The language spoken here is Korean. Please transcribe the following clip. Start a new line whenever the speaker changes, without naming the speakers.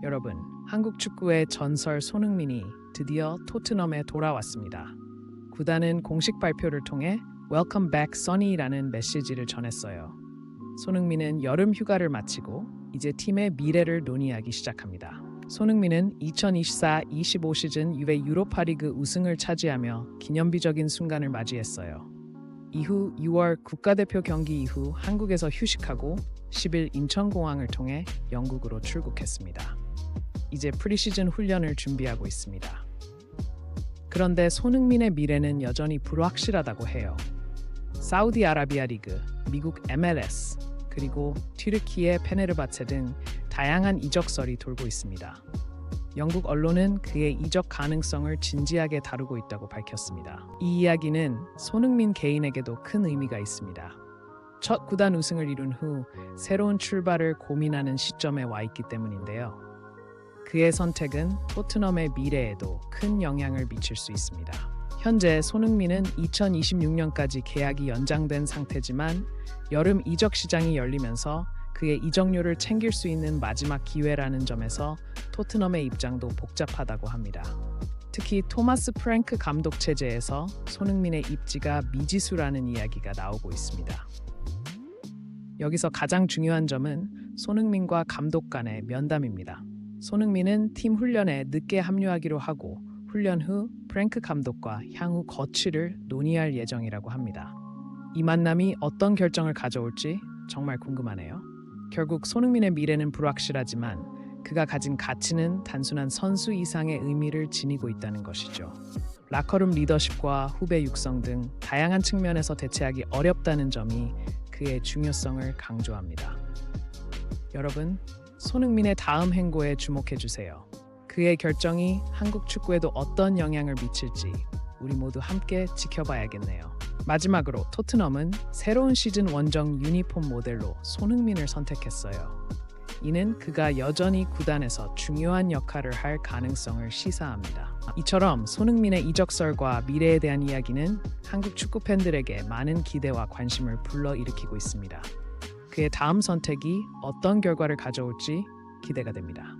여러분, 한국 축구의 전설 손흥민이 드디어 토트넘에 돌아왔습니다. 구단은 공식 발표를 통해 Welcome back Sonny라는 메시지를 전했어요. 손흥민은 여름 휴가를 마치고 이제 팀의 미래를 논의하기 시작합니다. 손흥민은 2024-25 시즌 유웨 유로파리그 우승을 차지하며 기념비적인 순간을 맞이했어요. 이후 6월 국가대표 경기 이후 한국에서 휴식하고 10일 인천공항을 통해 영국으로 출국했습니다. 이제 프리시즌 훈련을 준비하고 있습니다. 그런데 손흥민의 미래는 여전히 불확실하다고 해요. 사우디아라비아 리그, 미국 MLS, 그리고 튀르키예 페네르바체 등 다양한 이적설이 돌고 있습니다. 영국 언론은 그의 이적 가능성을 진지하게 다루고 있다고 밝혔습니다. 이 이야기는 손흥민 개인에게도 큰 의미가 있습니다. 첫 구단 우승을 이룬 후 새로운 출발을 고민하는 시점에 와 있기 때문인데요. 그의 선택은 토트넘의 미래에도 큰 영향을 미칠 수 있습니다. 현재 손흥민은 2026년까지 계약이 연장된 상태지만 여름 이적 시장이 열리면서 그의 이적료를 챙길 수 있는 마지막 기회라는 점에서 토트넘의 입장도 복잡하다고 합니다. 특히 토마스 프랭크 감독 체제에서 손흥민의 입지가 미지수라는 이야기가 나오고 있습니다. 여기서 가장 중요한 점은 손흥민과 감독 간의 면담입니다. 손흥민은 팀 훈련에 늦게 합류하기로 하고 훈련 후 프랭크 감독과 향후 거취를 논의할 예정이라고 합니다. 이 만남이 어떤 결정을 가져올지 정말 궁금하네요. 결국 손흥민의 미래는 불확실하지만 그가 가진 가치는 단순한 선수 이상의 의미를 지니고 있다는 것이죠. 라커룸 리더십과 후배 육성 등 다양한 측면에서 대체하기 어렵다는 점이 그의 중요성을 강조합니다. 여러분, 손흥민의 다음 행보에 주목해 주세요. 그의 결정이 한국 축구에도 어떤 영향을 미칠지 우리 모두 함께 지켜봐야겠네요. 마지막으로 토트넘은 새로운 시즌 원정 유니폼 모델로 손흥민을 선택했어요. 이는 그가 여전히 구단에서 중요한 역할을 할 가능성을 시사합니다. 이처럼 손흥민의 이적설과 미래에 대한 이야기는 한국 축구 팬들에게 많은 기대와 관심을 불러일으키고 있습니다. 그의 다음 선택이 어떤 결과를 가져올지 기대가 됩니다.